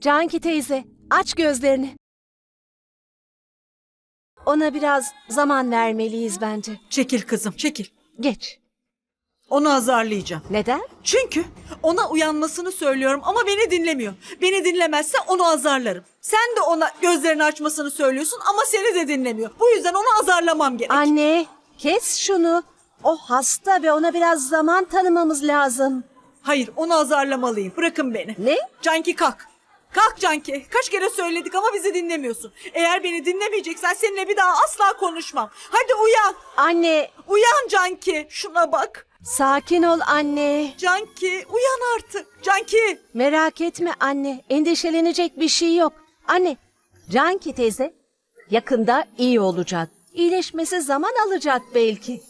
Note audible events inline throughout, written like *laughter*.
Canki teyze, aç gözlerini. Ona biraz zaman vermeliyiz bence. Çekil kızım çekil. Geç. Onu azarlayacağım. Neden? Çünkü ona uyanmasını söylüyorum ama beni dinlemiyor. Beni dinlemezse onu azarlarım. Sen de ona gözlerini açmasını söylüyorsun ama seni de dinlemiyor. Bu yüzden onu azarlamam gerek. Anne, kes şunu. O hasta ve ona biraz zaman tanımamız lazım. Hayır onu azarlamalıyım. Bırakın beni. Ne? Canki kalk. Kalk Canki. Kaç kere söyledik ama bizi dinlemiyorsun. Eğer beni dinlemeyeceksen seninle bir daha asla konuşmam. Hadi uyan. Anne, Uyan Canki. Şuna bak. sakin ol anne. Canki uyan artık. Canki. Merak etme anne, endişelenecek bir şey yok. Anne, Canki teyze yakında iyi olacak. İyileşmesi zaman alacak belki.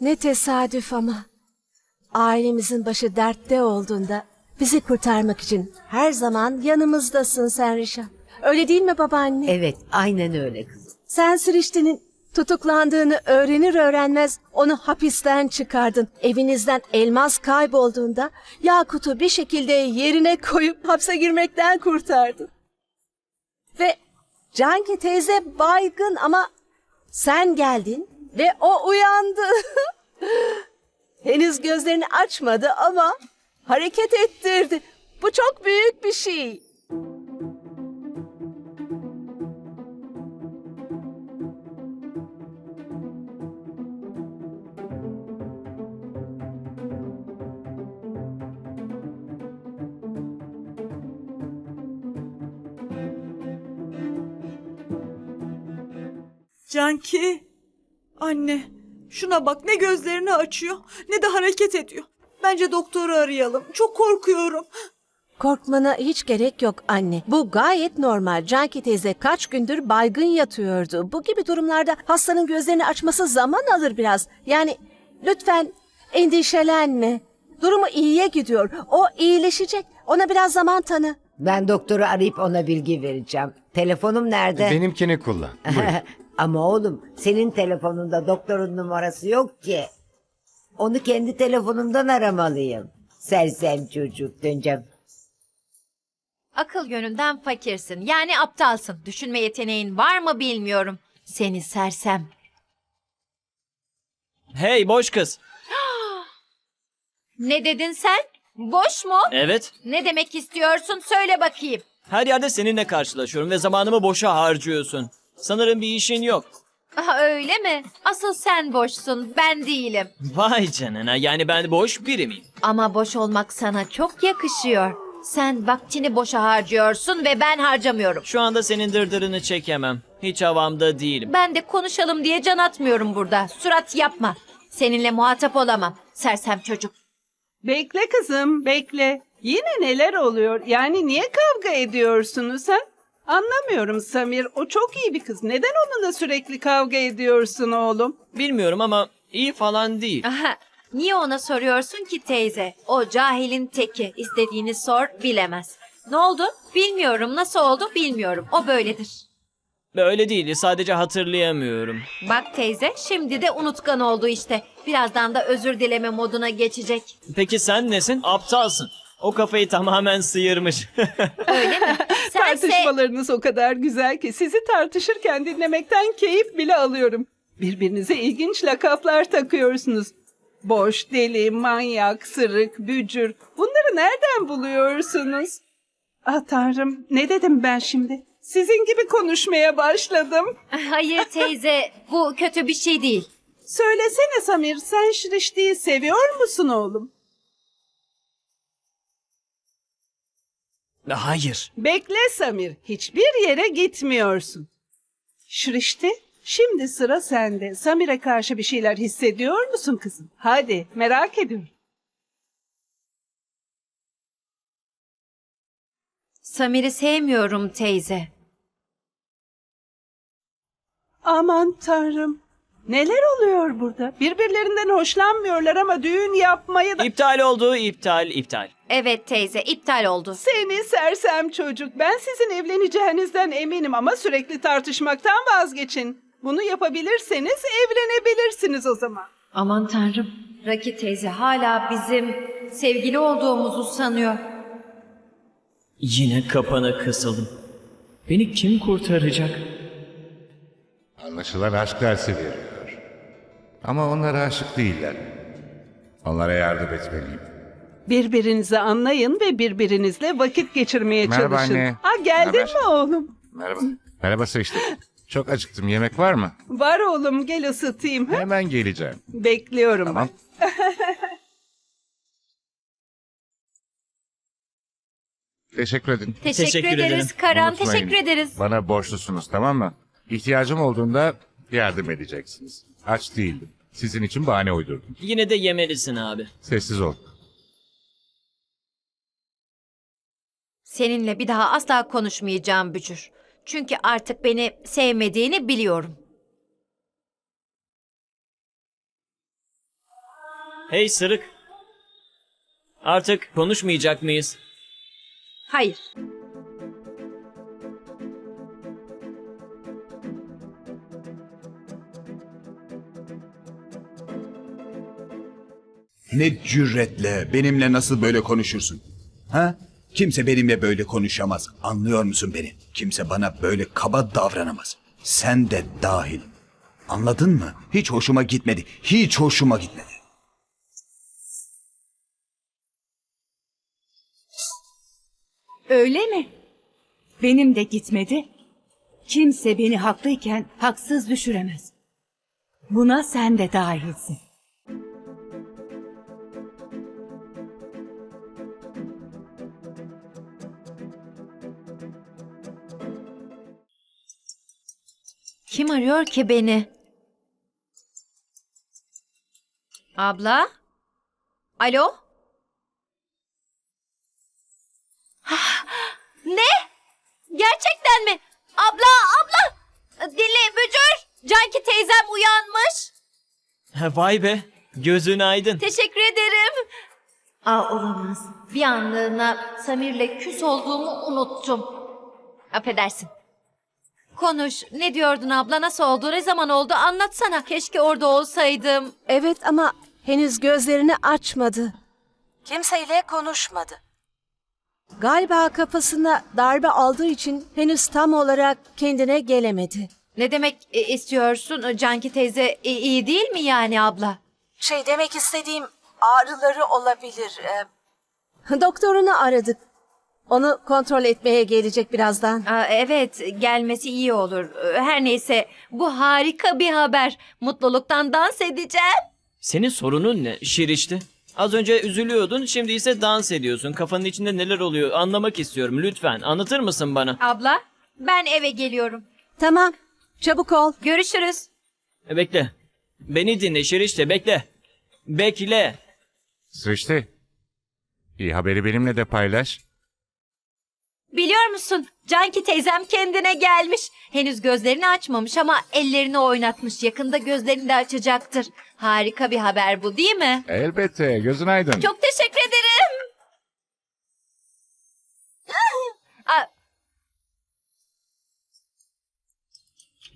Ne tesadüf ama. Ailemizin başı dertte olduğunda bizi kurtarmak için her zaman yanımızdasın sen Rişan. Öyle değil mi babaanne? Evet, aynen öyle kızım. Sen Sirişti'nin tutuklandığını öğrenir öğrenmez onu hapisten çıkardın. Evinizden elmas kaybolduğunda Yakut'u bir şekilde yerine koyup hapse girmekten kurtardın. Ve Canki teyze baygın ama sen geldin ve o uyandı. *laughs* Henüz gözlerini açmadı ama hareket ettirdi. Bu çok büyük bir şey. Canki. Anne. Şuna bak ne gözlerini açıyor ne de hareket ediyor. Bence doktoru arayalım. Çok korkuyorum. Korkmana hiç gerek yok anne. Bu gayet normal. Canki teyze kaç gündür baygın yatıyordu. Bu gibi durumlarda hastanın gözlerini açması zaman alır biraz. Yani lütfen endişelenme. Durumu iyiye gidiyor. O iyileşecek. Ona biraz zaman tanı. Ben doktoru arayıp ona bilgi vereceğim. Telefonum nerede? Benimkini kullan. Buyur. *laughs* Ama oğlum, senin telefonunda doktorun numarası yok ki. Onu kendi telefonumdan aramalıyım. Sersem çocuk döneceğim. Akıl yönünden fakirsin. Yani aptalsın. Düşünme yeteneğin var mı bilmiyorum. Seni sersem. Hey boş kız. *gasps* Ne dedin sen? Boş mu? Evet. Ne demek istiyorsun? Söyle bakayım. Her yerde seninle karşılaşıyorum ve zamanımı boşa harcıyorsun. Sanırım bir işin yok. Aha, öyle mi? Asıl sen boşsun, ben değilim. Vay canına yani ben boş biri miyim? Ama boş olmak sana çok yakışıyor. Sen vaktini boşa harcıyorsun ve ben harcamıyorum. Şu anda senin dırdırını çekemem. Hiç havamda değilim. Ben de konuşalım diye can atmıyorum burada. Surat yapma. Seninle muhatap olamam. Sersem çocuk. Bekle kızım, bekle. Yine neler oluyor? Yani niye kavga ediyorsunuz ha? Anlamıyorum Samir. O çok iyi bir kız. Neden onunla sürekli kavga ediyorsun oğlum? Bilmiyorum ama iyi falan değil. Aha, niye ona soruyorsun ki teyze? O cahilin teki. İstediğini sor, bilemez. Ne oldu? Bilmiyorum. Nasıl oldu? Bilmiyorum. O böyledir. Öyle değil sadece hatırlayamıyorum. Bak teyze, şimdi de unutkan oldu işte. Birazdan da özür dileme moduna geçecek. Peki sen nesin? Aptalsın. O kafayı tamamen sıyırmış. *laughs* Öyle mi? Sense... Tartışmalarınız o kadar güzel ki sizi tartışırken dinlemekten keyif bile alıyorum. Birbirinize ilginç lakaplar takıyorsunuz. Boş, deli, manyak, sırık, bücür. Bunları nereden buluyorsunuz? Ah tanrım, ne dedim ben şimdi? Sizin gibi konuşmaya başladım. Hayır teyze, bu kötü bir şey değil. Söylesene Samir, sen Şirişti'yi seviyor musun oğlum? Hayır. Bekle Samir, hiçbir yere gitmiyorsun. Şirişti, şimdi sıra sende. Samir'e karşı bir şeyler hissediyor musun kızım? Hadi, merak ediyorum. Samir'i sevmiyorum teyze. Aman tanrım. Neler oluyor burada? Birbirlerinden hoşlanmıyorlar ama düğün yapmayı da... İptal oldu, iptal, iptal. Evet teyze, iptal oldu. Seni sersem çocuk. Ben sizin evleneceğinizden eminim ama sürekli tartışmaktan vazgeçin. Bunu yapabilirseniz evlenebilirsiniz o zaman. Aman tanrım. Raki teyze hala bizim sevgili olduğumuzu sanıyor. Yine kapana kısıldım. Beni kim kurtaracak? Anlaşılan aşk dersi veriyor. Ama onlar aşık değiller. Onlara yardım etmeliyim. Birbirinizi anlayın ve birbirinizle vakit geçirmeye Merhaba çalışın. anne. Aa, geldin Haber? mi oğlum? Merhaba. Merhaba Sıçtı. Çok acıktım. Yemek var mı? Var oğlum gel ısıtayım. ha? Hemen geleceğim. Bekliyorum Tamam. *laughs* Teşekkür edin. Teşekkür, Teşekkür ederiz ederim. Karan. Unutmayın, Teşekkür ederiz. Bana borçlusunuz tamam mı? İhtiyacım olduğunda yardım edeceksiniz. Aç değildim. Sizin için bahane uydurdum. Yine de yemelisin abi. Sessiz ol. Seninle bir daha asla konuşmayacağım Bücür. Çünkü artık beni sevmediğini biliyorum. Hey sırık. Artık konuşmayacak mıyız? Hayır. Ne cüretle benimle nasıl böyle konuşursun? Ha? Kimse benimle böyle konuşamaz. Anlıyor musun beni? Kimse bana böyle kaba davranamaz. Sen de dahil. Anladın mı? Hiç hoşuma gitmedi. Hiç hoşuma gitmedi. Öyle mi? Benim de gitmedi. Kimse beni haklıyken haksız düşüremez. Buna sen de dahilsin. Arıyor ki beni? Abla? Alo? Ah, ne? Gerçekten mi? Abla, abla! Dinle Bücür! Canki teyzem uyanmış. Vay be. Gözün aydın. Teşekkür ederim. Aa olamaz. Bir anlığına Samir'le küs olduğumu unuttum. Affedersin. Konuş. Ne diyordun abla? Nasıl oldu? Ne zaman oldu? Anlatsana. Keşke orada olsaydım. Evet ama henüz gözlerini açmadı. Kimseyle konuşmadı. Galiba kafasına darbe aldığı için henüz tam olarak kendine gelemedi. Ne demek e, istiyorsun? Canki teyze e, iyi değil mi yani abla? Şey demek istediğim ağrıları olabilir. Ee, doktorunu aradık. Onu kontrol etmeye gelecek birazdan. Aa, evet, gelmesi iyi olur. Her neyse, bu harika bir haber. Mutluluktan dans edeceğim. Senin sorunun ne? Şirişti. Az önce üzülüyordun, şimdi ise dans ediyorsun. Kafanın içinde neler oluyor anlamak istiyorum. Lütfen anlatır mısın bana? Abla, ben eve geliyorum. Tamam, çabuk ol. Görüşürüz. E, bekle. Beni dinle Şirişte, bekle. Bekle. Sıçtı. İyi haberi benimle de paylaş. Biliyor musun? Canki teyzem kendine gelmiş. Henüz gözlerini açmamış ama ellerini oynatmış. Yakında gözlerini de açacaktır. Harika bir haber bu değil mi? Elbette. Gözün aydın. Çok teşekkür ederim. Aa.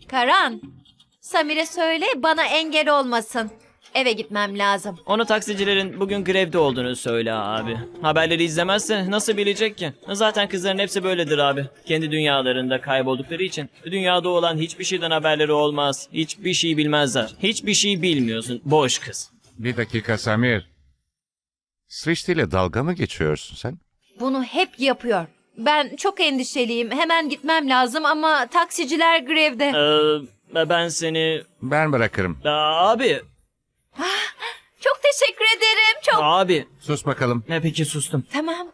Karan, Samir'e söyle bana engel olmasın. Eve gitmem lazım. Ona taksicilerin bugün grevde olduğunu söyle abi. Haberleri izlemezse nasıl bilecek ki? Zaten kızların hepsi böyledir abi. Kendi dünyalarında kayboldukları için. Dünyada olan hiçbir şeyden haberleri olmaz. Hiçbir şey bilmezler. Hiçbir şey bilmiyorsun. Boş kız. Bir dakika Samir. Sıçtı ile dalga mı geçiyorsun sen? Bunu hep yapıyor. Ben çok endişeliyim. Hemen gitmem lazım ama taksiciler grevde. Ee, ben seni... Ben bırakırım. Aa, abi. Çok. Abi. Sus bakalım. Ne peki sustum. Tamam.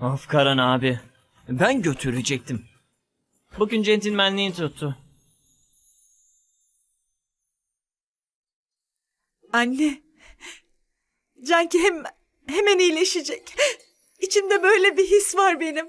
Of Karan abi. Ben götürecektim. Bugün centilmenliğin tuttu. Anne. Canki hem, hemen iyileşecek. İçimde böyle bir his var benim.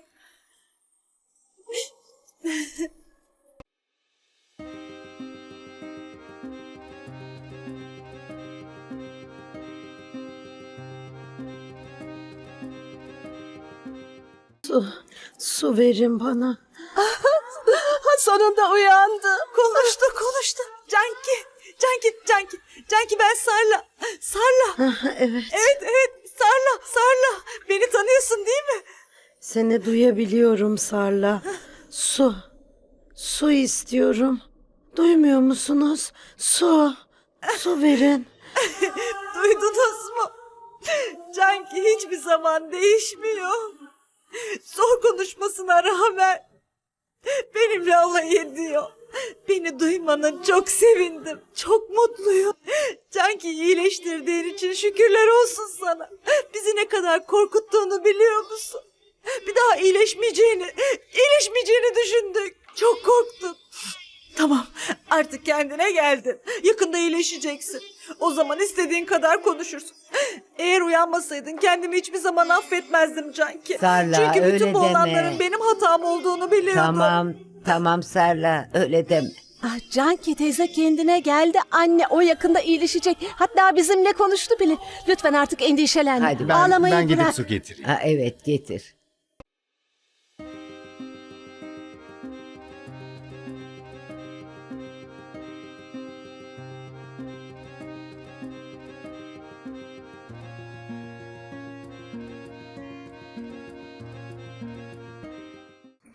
Su verin bana. *laughs* Sonunda uyandı. Konuştu konuştu. Canki. Canki, Canki. Canki ben Sarla. Sarla. evet. Evet evet Sarla, Sarla. Beni tanıyorsun değil mi? Seni duyabiliyorum Sarla. Su. Su istiyorum. Duymuyor musunuz? Su. Su verin. *laughs* Duydunuz mu? Canki hiçbir zaman değişmiyor. Zor konuşmasına rağmen benimle alay ediyor. Beni duymanın çok sevindim. Çok mutluyum. Canki iyileştirdiğin için şükürler olsun sana. Bizi ne kadar korkuttuğunu biliyor musun? Bir daha iyileşmeyeceğini, iyileşmeyeceğini düşündük. Çok korktuk. Tamam artık kendine geldin. Yakında iyileşeceksin. O zaman istediğin kadar konuşursun. Eğer uyanmasaydın kendimi hiçbir zaman affetmezdim Canki. Sarla, Çünkü bütün öyle bu olanların deme. benim hatam olduğunu biliyordum. Tamam, tamam Sarla öyle deme. Ah, Canki teyze kendine geldi. Anne o yakında iyileşecek. Hatta bizimle konuştu bile. Lütfen artık endişelenme. Hadi ben- Ağlamayı ben gidip bırak. su getireyim. Ha, evet getir.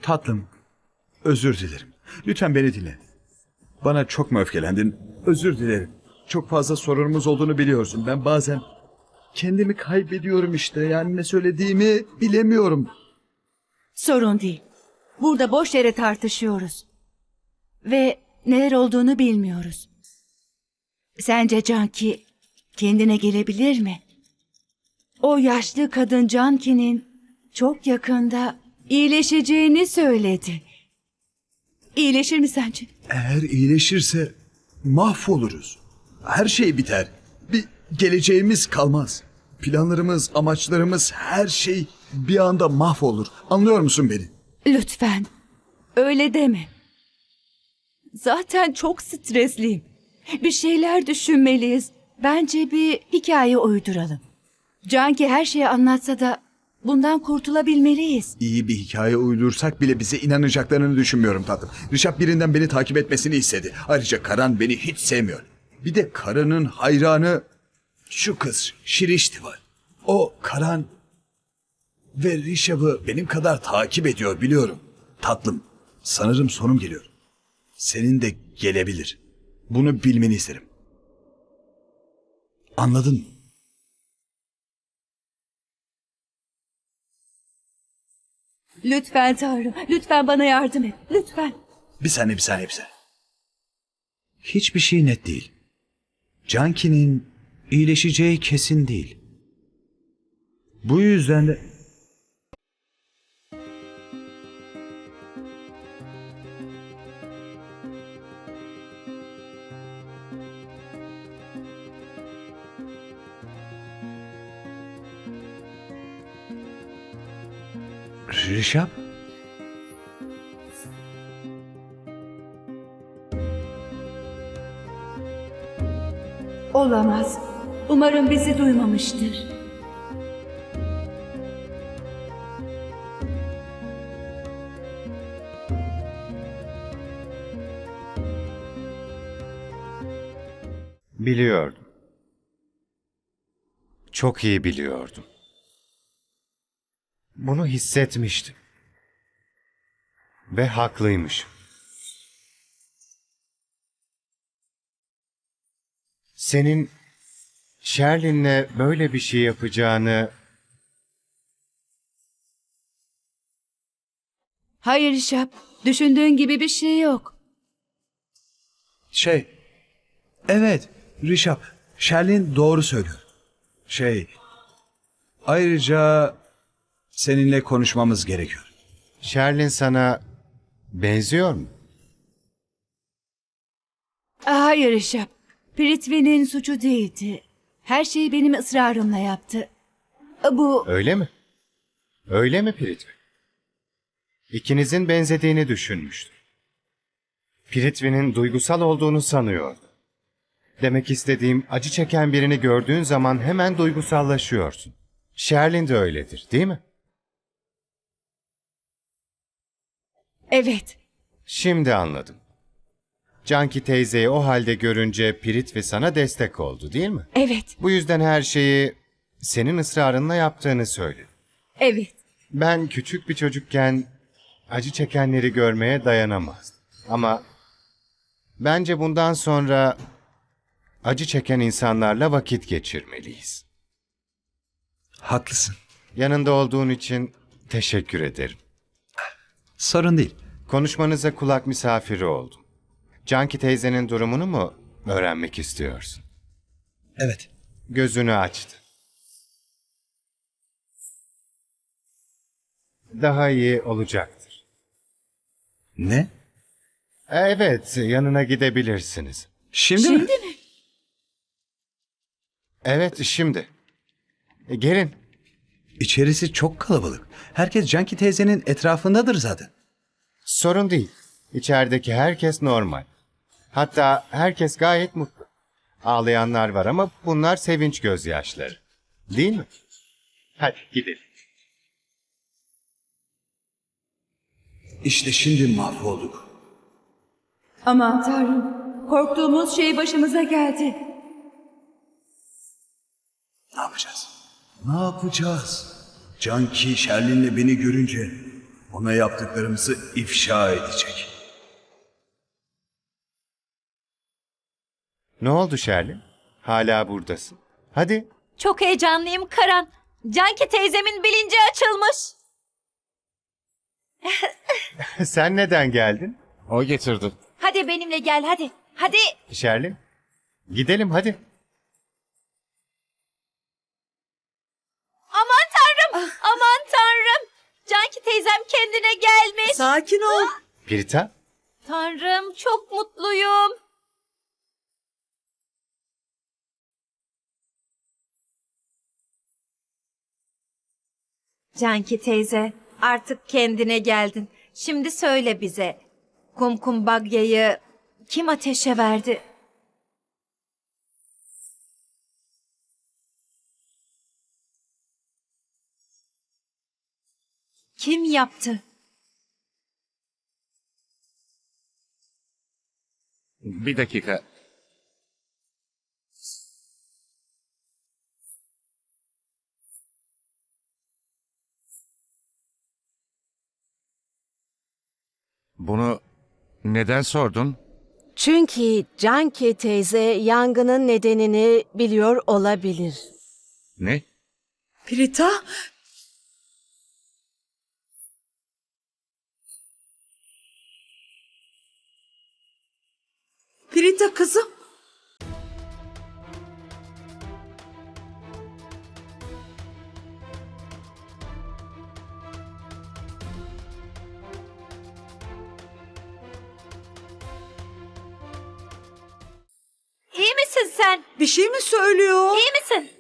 Tatlım, özür dilerim. Lütfen beni dinle. Bana çok mu öfkelendin? Özür dilerim. Çok fazla sorunumuz olduğunu biliyorsun. Ben bazen kendimi kaybediyorum işte. Yani ne söylediğimi bilemiyorum. Sorun değil. Burada boş yere tartışıyoruz. Ve neler olduğunu bilmiyoruz. Sence Canki kendine gelebilir mi? O yaşlı kadın Canki'nin çok yakında iyileşeceğini söyledi. İyileşir mi sence? Eğer iyileşirse mahvoluruz. Her şey biter. Bir geleceğimiz kalmaz. Planlarımız, amaçlarımız, her şey bir anda mahvolur. Anlıyor musun beni? Lütfen. Öyle deme. Zaten çok stresliyim. Bir şeyler düşünmeliyiz. Bence bir hikaye uyduralım. Canki her şeyi anlatsa da bundan kurtulabilmeliyiz. İyi bir hikaye uydursak bile bize inanacaklarını düşünmüyorum tatlım. Rişap birinden beni takip etmesini istedi. Ayrıca Karan beni hiç sevmiyor. Bir de Karan'ın hayranı şu kız Şirişti var. O Karan ve Rişap'ı benim kadar takip ediyor biliyorum. Tatlım sanırım sonum geliyor. Senin de gelebilir. Bunu bilmeni isterim. Anladın mı? Lütfen Tanrım, lütfen bana yardım et. Lütfen. Bir saniye bir saniye bir saniye. Hiçbir şey net değil. Canki'nin iyileşeceği kesin değil. Bu yüzden de... Rişap? Olamaz. Umarım bizi duymamıştır. Biliyordum. Çok iyi biliyordum. Bunu hissetmiştim. Ve haklıymışım. Senin Sherlin'le böyle bir şey yapacağını Hayır Şap, düşündüğün gibi bir şey yok. Şey... Evet, Rişap. Sherlin doğru söylüyor. Şey... Ayrıca seninle konuşmamız gerekiyor. Sherlin sana benziyor mu? Hayır Şap, Pritvi'nin suçu değildi. Her şeyi benim ısrarımla yaptı. Bu Öyle mi? Öyle mi Piritvi? İkinizin benzediğini düşünmüştüm. Piritvi'nin duygusal olduğunu sanıyordum. Demek istediğim acı çeken birini gördüğün zaman hemen duygusallaşıyorsun. Sherlin de öyledir değil mi? Evet, Şimdi anladım. Canki teyzeyi o halde görünce Piritvi sana destek oldu değil mi? evet, Bu yüzden her şeyi senin ısrarınla yaptığını söyledi. evet. Ben küçük bir çocukken acı çekenleri görmeye dayanamazdım. Ama bence bundan sonra acı çeken insanlarla vakit geçirmeliyiz. Haklısın. Yanında olduğun için teşekkür ederim. Sorun değil. Konuşmanıza kulak misafiri oldum. Canki teyzenin durumunu mu öğrenmek istiyorsun? Evet. Gözünü açtı. Daha iyi olacaktır. Ne? Evet, yanına gidebilirsiniz. Şimdi, mi? Evet, şimdi. E, Gelin. İçerisi çok kalabalık. Herkes Canki teyzenin etrafındadır zaten. Sorun değil. İçerideki herkes normal. Hatta herkes gayet mutlu. Ağlayanlar var ama bunlar sevinç gözyaşları. Değil mi? Hadi gidelim. İşte şimdi mahvolduk. Aman tanrım. Korktuğumuz şey başımıza geldi. Ne yapacağız? Ne yapacağız? Canki Şerlin'le beni görünce ona yaptıklarımızı ifşa edecek. Ne oldu Şerlin? Hala buradasın. Hadi. Çok heyecanlıyım Karan. Canki teyzemin bilinci açılmış. *laughs* Sen neden geldin? O getirdi. Hadi benimle gel hadi. Hadi. Şerlin. Gidelim hadi. Aman tanrım. Aman tanrım. Canki teyzem kendine gelmiş. Sakin ol. Pirita. Tanrım çok mutluyum. Canki teyze artık kendine geldin. Şimdi söyle bize. Kumkum bagyayı kim ateşe verdi? Kim yaptı? Bir dakika. Bunu neden sordun? Çünkü Canki teyze yangının nedenini biliyor olabilir. Ne? Prita. Prita kızım. İyi misin sen? Bir şey mi söylüyor? İyi misin?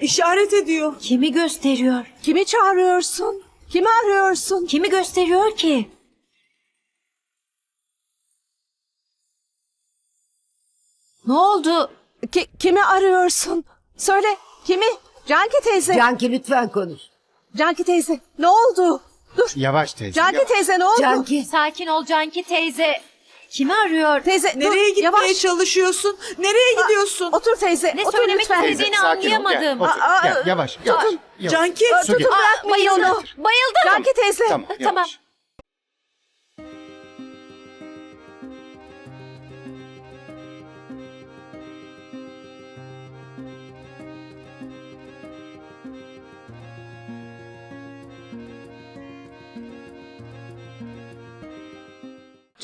İşaret ediyor. Kimi gösteriyor? Kimi çağırıyorsun? Kimi arıyorsun? Kimi gösteriyor ki? Ne oldu? Ki- kimi arıyorsun? Söyle. Kimi? Canki teyze. Canki lütfen konuş. Canki teyze. Ne oldu? Dur. Yavaş teyze. Canki yavaş. teyze ne oldu? Canki. Sakin ol Canki teyze. Kimi arıyor? Teyze dur. Nereye gitmeye Yavaş. çalışıyorsun? Nereye gidiyorsun? Otur teyze. Ne otur söylemek lütfen. istediğini Teyze, sakin ol. Gel, anlayamadım. otur. Aa, Gel, yavaş. Yavaş. yavaş. Canki. Getir. Tutun bırakmayın onu. Bayıldım. Canki teyze. Tamam, Tamam. yavaş.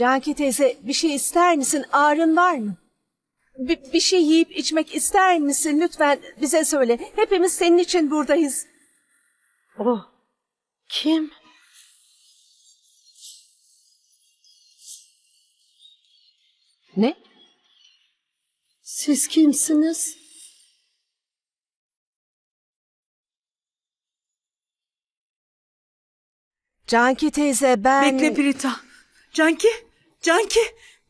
Canki teyze bir şey ister misin? Ağrın var mı? Bir, bir şey yiyip içmek ister misin? Lütfen bize söyle. Hepimiz senin için buradayız. Oh. Kim? Ne? Siz kimsiniz? Canki teyze ben... Bekle Prita. Canki. Canki.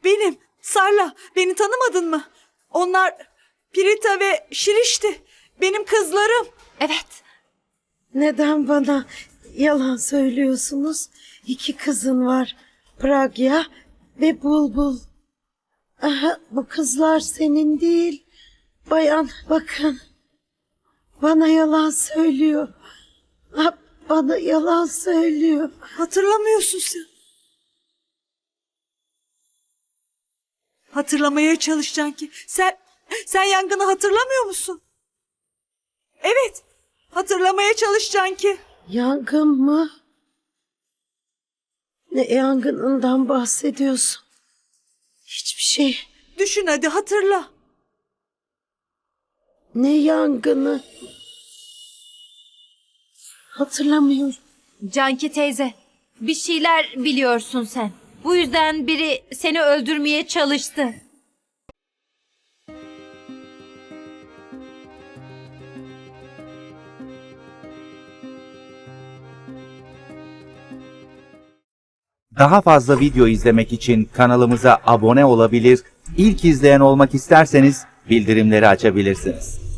Benim. Sarla. Beni tanımadın mı? Onlar Prita ve Şirişti. Benim kızlarım. Evet. Neden bana yalan söylüyorsunuz? İki kızın var. Pragya ve Bulbul. Aha, bu kızlar senin değil. Bayan bakın. bana yalan söylüyor. Bana yalan söylüyor. Hatırlamıyorsun sen. Hatırlamaya çalış Canki. Sen, sen yangını hatırlamıyor musun? Evet. Hatırlamaya çalış Canki. Yangın mı? Ne yangınından bahsediyorsun? Hiçbir şey. Düşün hadi hatırla. Ne yangını? Hatırlamıyorum. Canki teyze, bir şeyler biliyorsun sen. Bu yüzden biri seni öldürmeye çalıştı. Daha fazla video izlemek için kanalımıza abone olabilir, ilk izleyen olmak isterseniz bildirimleri açabilirsiniz.